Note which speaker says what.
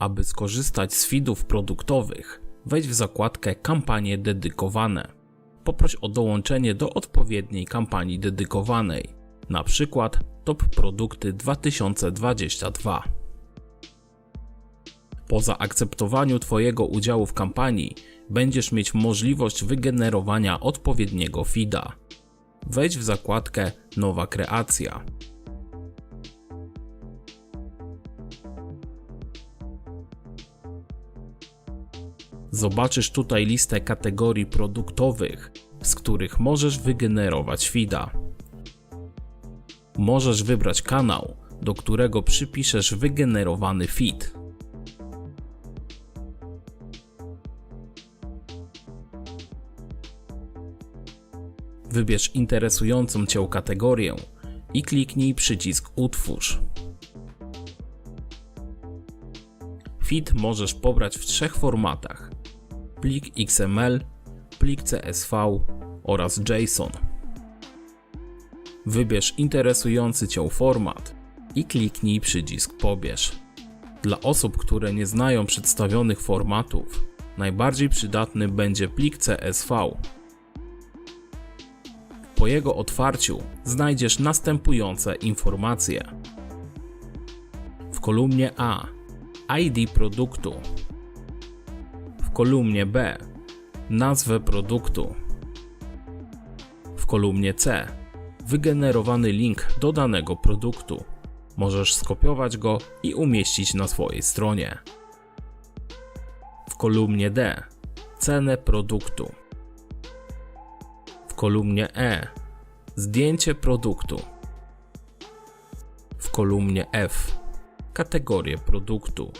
Speaker 1: Aby skorzystać z feedów produktowych, wejdź w zakładkę Kampanie dedykowane. Poproś o dołączenie do odpowiedniej kampanii dedykowanej, na przykład Top Produkty 2022. Po zaakceptowaniu Twojego udziału w kampanii będziesz mieć możliwość wygenerowania odpowiedniego feeda. Wejdź w zakładkę Nowa kreacja. Zobaczysz tutaj listę kategorii produktowych, z których możesz wygenerować feeda. Możesz wybrać kanał, do którego przypiszesz wygenerowany feed. Wybierz interesującą Cię kategorię i kliknij przycisk Utwórz. Feed możesz pobrać w trzech formatach: plik XML, plik CSV oraz JSON. Wybierz interesujący Cię format i kliknij przycisk Pobierz. Dla osób, które nie znają przedstawionych formatów, najbardziej przydatny będzie plik CSV. Po jego otwarciu znajdziesz następujące informacje. W kolumnie A ID produktu. Kolumnie B nazwę produktu. W kolumnie C wygenerowany link do danego produktu. Możesz skopiować go i umieścić na swojej stronie. W kolumnie D cenę produktu. W kolumnie E zdjęcie produktu. W kolumnie F kategorię produktu.